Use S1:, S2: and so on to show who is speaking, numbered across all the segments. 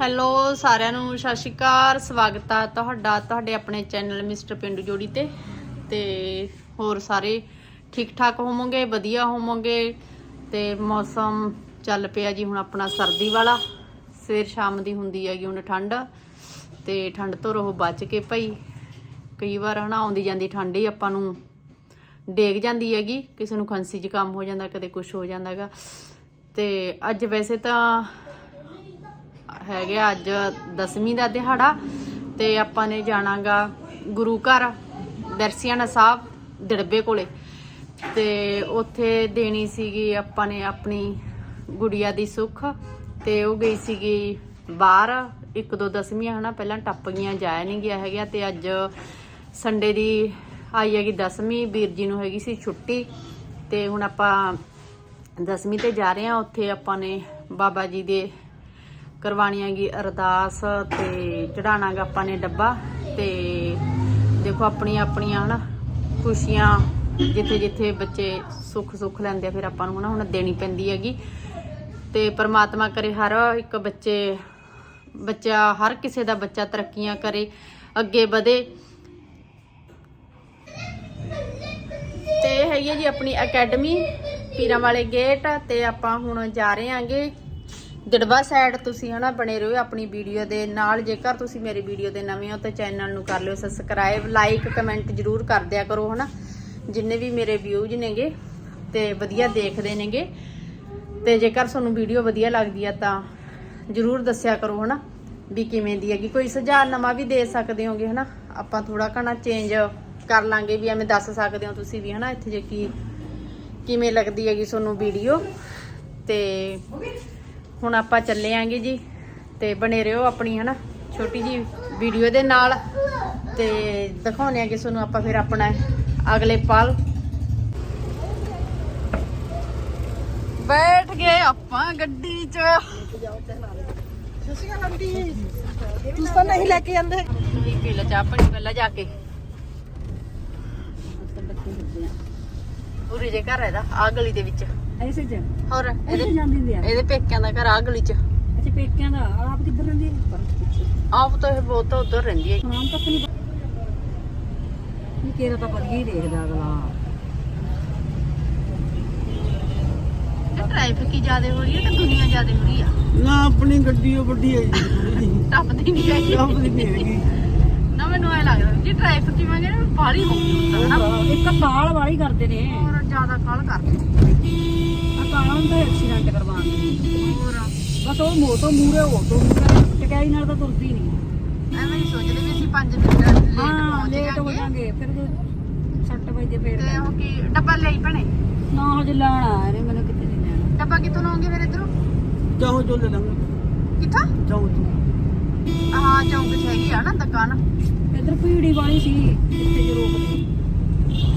S1: Hello ਸਾਰਿਆਂ ਨੂੰ ਸਤਿ ਸ਼੍ਰੀ ਅਕਾਲ, ਸਵਾਗਤ ਆ ਤੁਹਾਡਾ, ਤੁਹਾਡੇ ਆਪਣੇ ਚੈਨਲ ਮਿਸਟਰ ਪਿੰਡੂ ਜੋੜੀ ਤੇ। ਤੇ ਹੋਰ ਸਾਰੇ ਠੀਕ ਠਾਕ ਹੋਵੋਗੇ, ਵਧੀਆ ਹੋਵੋਗੇ। ਤੇ ਮੌਸਮ ਚੱਲ ਪਿਆ ਜੀ ਹੁਣ ਆਪਣਾ ਸਰਦੀ ਵਾਲਾ। ਸਵੇਰ ਸ਼ਾਮ ਦੀ ਹੁੰਦੀ ਹੈਗੀ ਹੁਣ ਠੰਡ। ਤੇ ਠੰਡ ਤੋਂ ਰਹੋ ਬਚ ਕੇ ਭਾਈ ਕਈ ਵਾਰ ਹਨਾ ਆਉਂਦੀ ਜਾਂਦੀ ਠੰਡ ਹੀ ਆਪਾਂ ਨੂੰ ਡੇਗ ਜਾਂਦੀ ਹੈਗੀ, ਕਿਸੇ ਨੂੰ ਖਾਂਸੀ ਜ਼ੁਕਾਮ ਹੋ ਜਾਂਦਾ, ਕਦੇ ਕੁਝ ਹੋ ਜਾਂਦਾਗਾ। ਤੇ ਅੱਜ ਵੈਸੇ ਤਾਂ ਹੈਗਾ ਅੱਜ ਦਸਵੀਂ ਦਾ ਦਿਹਾੜਾ ਤੇ ਆਪਾਂ ਨੇ ਜਾਣਾਗਾ ਗੁਰੂ ਘਰ, ਦਰਸੀਆਣਾ ਸਾਹਿਬ, ਦੜਬੇ ਕੋਲੇ। ਤੇ ਉੱਥੇ ਦੇਣੀ ਸੀਗੀ ਆਪਾਂ ਨੇ ਆਪਣੀ ਗੁੜੀਆ ਦੀ ਸੁੱਖ ਤੇ ਉਹ ਗਈ ਸੀਗੀ ਬਾਹਰ। ਇੱਕ ਦੋ ਦਸਵੀਆਂ ਹਨਾ, ਪਹਿਲਾਂ ਟੱਪ ਗਈਆਂ ਜਾਇਆ ਨਹੀਂ ਗਿਆ ਹੈਗਾ ਤੇ ਅੱਜ ਸੰਡੇ ਦੀ ਆਈ ਹੈਗੀ ਦਸਵੀਂ, ਵੀਰ ਜੀ ਨੂੰ ਹੈਗੀ ਸੀ ਛੁੱਟੀ ਤੇ ਹੁਣ ਆਪਾਂ ਦਸਵੀਂ ਤੇ ਜਾ ਰਹੇ ਹਾਂ ਉੱਥੇ ਆਪਾਂ ਨੇ ਬਾਬਾ ਜੀ ਦੇ ਕਰਵਾਉਣੀ ਹੈਗੀ ਅਰਦਾਸ ਤੇ ਚੜਾਣਾਗਾ ਆਪਾਂ ਨੇ ਡੱਬਾ ਤੇ ਦੇਖੋ ਆਪਣੀਆਂ ਆਪਣੀਆਂ ਹਨਾ ਖੁਸ਼ੀਆਂ ਜਿੱਥੇ ਜਿੱਥੇ ਬੱਚੇ ਸੁੱਖ ਸੁੱਖ ਲੈਂਦੇ ਆ, ਫਿਰ ਆਪਾਂ ਨੂੰ ਹਨਾ ਹੁਣ ਦੇਣੀ ਪੈਂਦੀ ਹੈਗੀ। ਤੇ ਪਰਮਾਤਮਾ ਕਰੇ ਹਰ ਇੱਕ ਬੱਚੇ, ਬੱਚਾ ਹਰ ਕਿਸੇ ਦਾ ਬੱਚਾ ਤਰੱਕੀਆਂ ਕਰੇ, ਅੱਗੇ ਵਧੇ। ਤੇ ਹੈਗੀ ਹੈ ਜੀ ਆਪਣੀ ਅਕੈਡਮੀ, ਪੀਰਾਂ ਵਾਲੇ ਗੇਟ ਤੇ ਆਪਾਂ ਹੁਣ ਜਾ ਰਹੇ ਆਂਗੇ। ਜੜਵਾ ਸਾਈਡ ਤੁਸੀਂ ਹਨਾ ਬਣੇ ਰਹੋ, ਆਪਣੀ ਵੀਡੀਓ ਦੇ ਨਾਲ। ਜੇਕਰ ਤੁਸੀਂ ਮੇਰੀ ਵੀਡੀਓ ਦੇ ਨਵੇਂ ਹੋ ਤਾਂ ਚੈਨਲ ਨੂੰ ਕਰ ਲਿਓ ਸਬਸਕ੍ਰਾਈਬ ਲਾਈਕ ਕਮੈਂਟ ਜਰੂਰ ਕਰ ਦਿਆ ਕਰੋ ਹਨਾ। ਜਿੰਨੇ ਵੀ ਮੇਰੇ ਵਿਊਜ਼ ਨੇਗੇ ਤੇ ਵਧੀਆ ਦੇਖਦੇ ਨੇਗੇ। ਤੇ ਜੇਕਰ ਤੁਹਾਨੂੰ ਵੀਡੀਓ ਵਧੀਆ ਲੱਗਦੀ ਆ ਤਾਂ ਜਰੂਰ ਦੱਸਿਆ ਕਰੋ ਹਨਾ ਵੀ ਕਿਵੇਂ ਦੀ ਹੈਗੀ। ਕੋਈ ਸੁਝਾਅ ਨਵਾਂ ਵੀ ਦੇ ਸਕਦੇ ਹੋਗੇ ਹਨਾ। ਆਪਾਂ ਥੋੜਾ ਘਣਾ ਚੇਂਜ ਕਰ ਲਾਂਗੇ ਵੀ ਐਵੇਂ ਦੱਸ ਸਕਦੇ ਹੋ ਤੁਸੀਂ ਵੀ ਹਨਾ ਇੱਥੇ ਜੇ ਕੀ, ਕਿਵੇਂ ਲੱਗਦੀ ਹੈਗੀ ਤੁਹਾਨੂੰ ਵੀਡੀਓ ਤੇ ਹੁਣ ਆਪਾਂ ਚੱਲੇ ਆਂਗੇ ਜੀ ਤੇ ਬਣੇ ਰਹੋ ਆਪਣੀ ਹਨਾ ਛੋਟੀ ਜੀ ਵੀਡੀਓ ਦੇ ਨਾਲ ਤੇ ਦਿਖਾਉਣੇ ਆਂਗੇ ਤੁਹਾਨੂੰ ਆਪਾਂ ਫਿਰ ਆਪਣਾ ਅਗਲੇ ਪਲ। ਬੈਠ ਗਏ ਆਪਾਂ ਗੱਡੀ 'ਚ।
S2: ਤੁਸੀਂ ਤਾਂ ਨਹੀਂ ਲੈ ਕੇ ਜਾਂਦੇ।
S1: ਪੀ ਲੈ ਚਾਹ ਪਾਣੀ ਪਹਿਲਾਂ ਜਾ ਕੇ। ਉਰੇ ਜੇ ਘਰ ਇਹਦਾ ਆ ਗਲੀ ਦੇ ਵਿੱਚ।
S2: ਐਸੇ ਚ
S1: ਹੋਰ
S2: ਐਸੇ
S1: ਇਹਦੇ
S2: ਜਾਂਦੀ ਹੁੰਦੀ ਆ?
S1: ਇਹਦੇ ਪੇਕਿਆਂ ਦਾ ਘਰ ਆ ਗਲੀ 'ਚ।
S2: ਅੱਛਾ ਪੇਕਿਆਂ ਦਾ? ਆਪ ਕਿੱਧਰ ਰਹਿੰਦੀ ਹੈ ਪਰ ਪਿੱਛੇ
S1: ਆਪ ਤਾਂ ਇਹ ਬਹੁਤ ਉਧਰ ਰਹਿੰਦੀ ਹੈ
S2: ਨਾਮ ਤੱਕ ਨਹੀਂ ਇਹ ਕਿਹੜਾ ਤਾਂ ਵਧੀਆ ਹੀ ਦੇਖਦਾ ਅਗਲਾ।
S1: ਇਹ ਟ੍ਰੈਫਿਕ ਹੀ ਜ਼ਿਆਦਾ ਹੋ ਰਹੀ ਹੈ ਕਿ ਦੁਨੀਆ ਜ਼ਿਆਦਾ ਹੋ ਰਹੀ ਆ?
S3: ਨਾ ਆਪਣੀ ਗੱਡੀ ਉਹ ਵੱਡੀ ਹੈ ਜੀ
S1: ਟੱਪਦੀ ਨਹੀਂ ਹੈਗੀ।
S3: ਆਪ ਦੀ ਨਹੀਂ ਹੈਗੀ।
S1: ਨਾ ਮੈਨੂੰ ਐ ਲੱਗਦਾ ਜੀ ਟ੍ਰੈਫਿਕ ਜਿਵੇਂ ਕਿ ਬਾਹਲੀ ਹੋ ਗਈ ਹੁੰਦਾ ਹੈ ਨਾ
S2: ਇੱਕ ਕਾਲ ਵਾਲੀ ਕਰਦੇ ਨੇ।
S1: ਹੋਰ ਜ਼ਿਆਦਾ ਕਾਲ ਕਰਦੇ
S2: ਆ ਕਾਲਾਂ ਹੁੰਦਾ ਐਕਸੀਡੈਂਟ ਕਰਵਾਉਣ ਨੂੰ।
S1: ਹੋਰ?
S2: ਬਸ ਉਹ ਮੋਟੋ ਮੂਰੇ ਆਟੋ ਮੂਰੇ ਟਕਾਈ ਨਾਲ ਤਾਂ ਤੁਰਦੀ ਨਹੀਂ
S1: ਐਵੇਂ ਹੀ ਸੋਚਦੇ ਵੀ ਅਸੀਂ 5 ਮਿੰਟ ਲੇਟ
S2: ਹਾਂ
S1: ਪਹੁੰਚ
S2: ਹੋ
S1: ਜਾਾਂਗੇ।
S2: ਫਿਰ ਜੇ 6 ਵਜੇ ਫੇਰ
S1: ਤੇ ਉਹ ਕੀ ਡੱਬਾ ਲਈ ਭਣੇ?
S2: ਨਾ ਹਜੇ ਲੈਣ ਆਇਆ ਨੇ ਮੈਨੂੰ ਕਿਤੇ ਨਹੀਂ ਲੈਣਾ।
S1: ਡੱਬਾ ਕਿੱਥੋਂ ਲਓਗੇ ਫਿਰ ਇਧਰੋਂ?
S3: ਚਾਹੋ ਜੋ ਲੈ ਲਾਂਗੇ।
S1: ਕਿੱਥੋਂ?
S3: ਚਾਹੋ ਤੂੰ
S1: ਹਾਂ ਚੌਂਕ 'ਚ ਹੈਗੀ ਆ ਨਾ ਦੁਕਾਨ?
S2: ਇੱਧਰ ਭੀੜੀ ਵਾਲੀ ਸੀ ਇੱਥੇ ਜੋ ਰੋਕਦੇ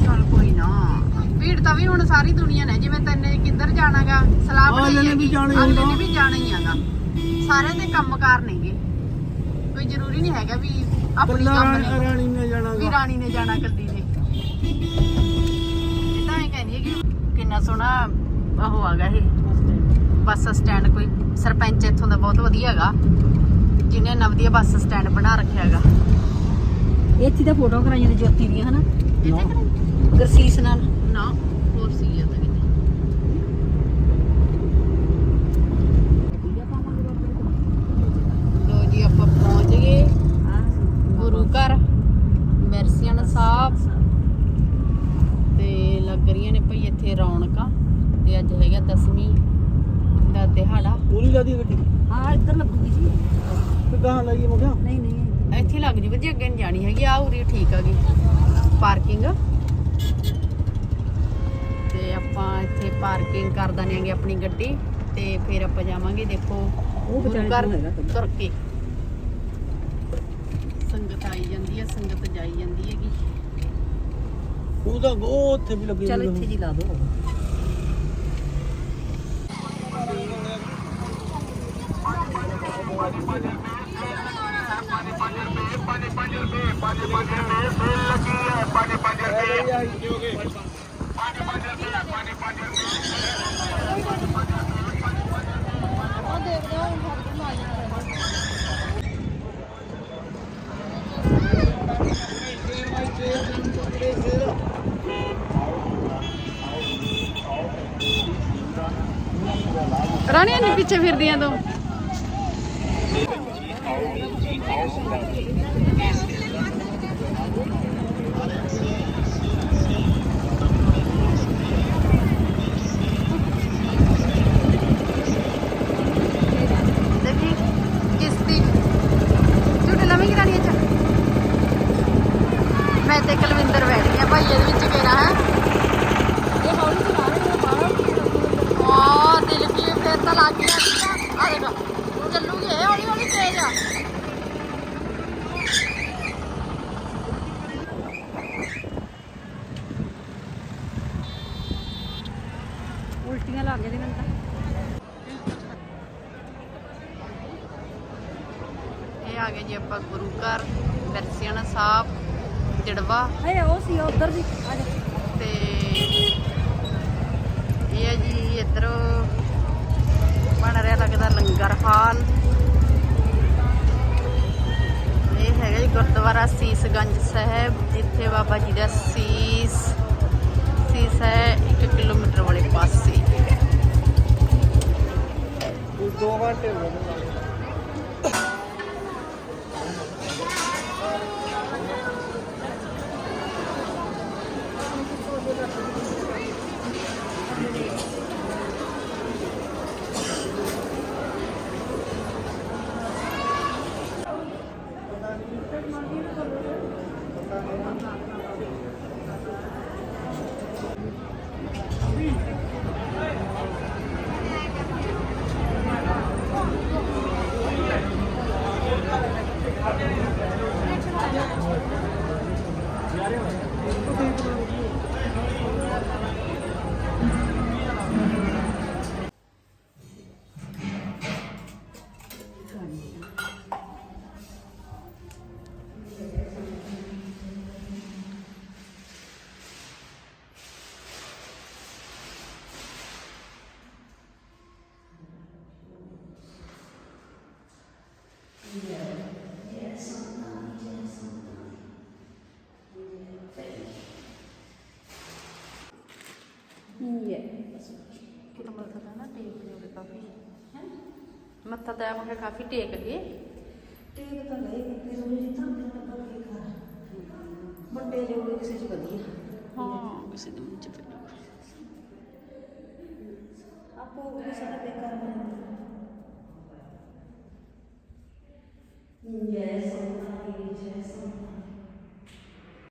S1: ਚਲ ਕੋਈ ਨਾ। ਭੀੜ ਤਾਂ ਵੀ ਹੁਣ ਸਾਰੀ ਦੁਨੀਆ ਨੇ ਜਿਵੇਂ ਤੈਨੇ ਕਿੱਧਰ ਜਾਣਾਗਾ ਸਲਾਹ
S3: ਅਗਲੇ
S1: ਬਣਾਈ
S3: ਨੇ
S1: ਹੈਗੀ।
S3: ਵੀ ਜਾਣਾ ਹੀ
S1: ਅਗਲੇ ਨੇ
S3: ਹੁੰਦਾ।
S1: ਵੀ ਜਾਣਾ ਹੀ ਆਗਾ ਸਾਰਿਆਂ ਦੇ ਕੰਮਕਾਰ ਨੇਗੇ। ਕੋਈ ਜ਼ਰੂਰੀ ਨਹੀਂ ਹੈਗਾ ਵੀ ਆਪਣੀ
S3: ਕੱਲਾ
S1: ਕੰਮ ਨੇ।
S3: ਰਾਣੀ ਨੇ ਜਾਣਾ
S1: ਵੀ ਰਾਣੀ ਨੇ ਜਾਣਾ ਕੱਲੀ ਨੇ। ਇਹ ਤਾਂ ਇਹ ਕਹਿੰਦੀ ਹੈ ਕਿ ਕਿੰਨਾ ਸੋਹਣਾ ਉਹ ਆਗਾ ਇਹ। ਬੱਸ ਸਟੈਂਡ ਕੋਈ ਸਰਪੰਚ ਇੱਥੋਂ ਦਾ ਬਹੁਤ ਵਧੀਆ ਹੈਗਾ। ਜਿਹਨੇ ਨਵਦੀਆ ਬੱਸ ਸਟੈਂਡ ਬਣਾ ਰੱਖਿਆ ਹੈਗਾ।
S2: ਇੱਥੇ ਤਾਂ ਫੋਟੋ ਕਰਾਈਆਂ ਨੇ ਜੋਤੀ ਦੀਆਂ ਹਨਾ?
S1: ਇੱਥੇ
S2: ਗਰਸੀਸ ਨਾਲ।
S1: ਨਾ ਹੋਰ ਸੀ ਇਹ ਤਾਂ ਕਿਤੇ। ਲੋ ਜੀ ਆਪਾਂ ਪਹੁੰਚ ਗਏ। ਗੁਰੂ ਘਰ ਮੈਰਸੀਅਨ ਸਾਹਿਬ ਤੇ ਲੱਗ ਰਹੀਆਂ ਨੇ ਭਈ ਇੱਥੇ ਰੌਣਕਾਂ। ਤੇ ਅੱਜ ਹੈਗਾ ਦਸਵੀਂ ਦਾ ਦਿਹਾੜਾ।
S3: ਪੂਰੀ ਲਾਦੀ ਗੱਡੀ?
S2: ਹਾਂ ਇੱਧਰ ਲੱਗੂਗੀ ਜੀ।
S3: ਤੇ ਕਹਾਂ ਲਾਈਏ ਮੈਂ ਕਿਹਾ
S2: ਨਹੀਂ ਨਹੀਂ।
S1: ਇੱਥੇ ਲੱਗ ਜੂ ਜੀ ਅੱਗੇ ਨਹੀਂ ਜਾਣੀ ਹੈਗੀ। ਆ ਉਰੀ ਠੀਕ ਹੈਗੀ ਪਾਰਕਿੰਗ ਤੇ ਆਪਾਂ ਇੱਥੇ ਪਾਰਕਿੰਗ ਕਰ ਦਣਾਂਗੇ ਆਪਣੀ ਗੱਡੀ। ਤੇ ਫਿਰ ਆਪਾਂ ਜਾਵਾਂਗੇ ਦੇਖੋ।
S2: ਉਹ ਤਾਂ।
S1: ਤੁਰ ਕੇ ਸੰਗਤ ਆਈ ਜਾਂਦੀ ਹੈ ਸੰਗਤ ਜਾਈ ਜਾਂਦੀ ਹੈਗੀ।
S3: ਉਹਦਾ ਉਹ ਉੱਥੇ ਵੀ ਲੱਗੀ
S2: ਚਲ ਇੱਥੇ ਜੀ ਲਾ ਦੋ।
S1: ਪੰਜ ਪੰਜ ਰਾਣੀ
S2: ਨੇ
S1: ਪਿੱਛੇ ਫਿਰਦੀਆਂ ਤੋਂ। ਲੱਗ ਗਿਆ ਸੀਗਾ ਆ ਦੇਖ ਚੱਲੂਗੀ ਇਹ ਹੌਲੀ ਹੌਲੀ ਤੇਜ਼ ਆ
S2: ਲੱਗ ਜਾਂਦੀਆਂ ਮੈਨੂੰ ਤਾਂ।
S1: ਇਹ ਆ ਗਏ ਜੀ ਆਪਾਂ ਗੁਰੂ ਘਰ ਦਰਸਿਆਣਾ ਸਾਹਿਬ ਜੜਵਾ।
S2: ਹਏ ਉਹ ਸੀ ਉਧਰ ਦੀ ਆ ਜਾ।
S1: ਤੇ ਇਹ ਹੈ ਜੀ ਇੱਧਰ ਬਣ ਰਿਹਾ ਲੱਗਦਾ ਲੰਗਰ ਹਾਲ। ਇਹ ਹੈਗਾ ਜੀ ਗੁਰਦੁਆਰਾ ਸੀਸਗੰਜ ਸਾਹਿਬ ਇੱਥੇ ਬਾਬਾ ਜੀ ਦਾ ਸੀਸ ਸੀਸ ਹੈ 1 ਕਿਲੋਮੀਟਰ ਵਾਲੇ ਪਾਸੇ।
S3: ਦੋ ਘੰਟੇ ਹੋ ਗਏ
S1: ਮੱਥਾ ਤਾਂ ਨਾ ਟੇਕ ਲਿਓਗੇ ਕਾਫੀ ਮੱਥਾ ਤਾਂ ਮੈਂ ਕਿਹਾ ਕਾਫੀ ਟੇਕ ਲਈਏ
S4: ਟੇਕ ਤਾਂ ਗਏ ਕਿਤੇ ਰੋਜ਼ ਹੀ ਤਾਂ ਆਪਣੇ ਨਾਲ ਕੀ ਕਰ ਵੱਡੇ ਜੋੜੇ ਕਿਸੇ ਚ ਵਧੀਆ
S1: ਹਾਂ ਕਿਸੇ ਦੇ ਮੂੰਹ ਚ ਪੈ
S4: ਆਪੋ ਕਿਸੇ ਦਾ ਬੇਕਾਰ ਬਣਦਾ ਜੈ ਸੋਨਾ ਦੀ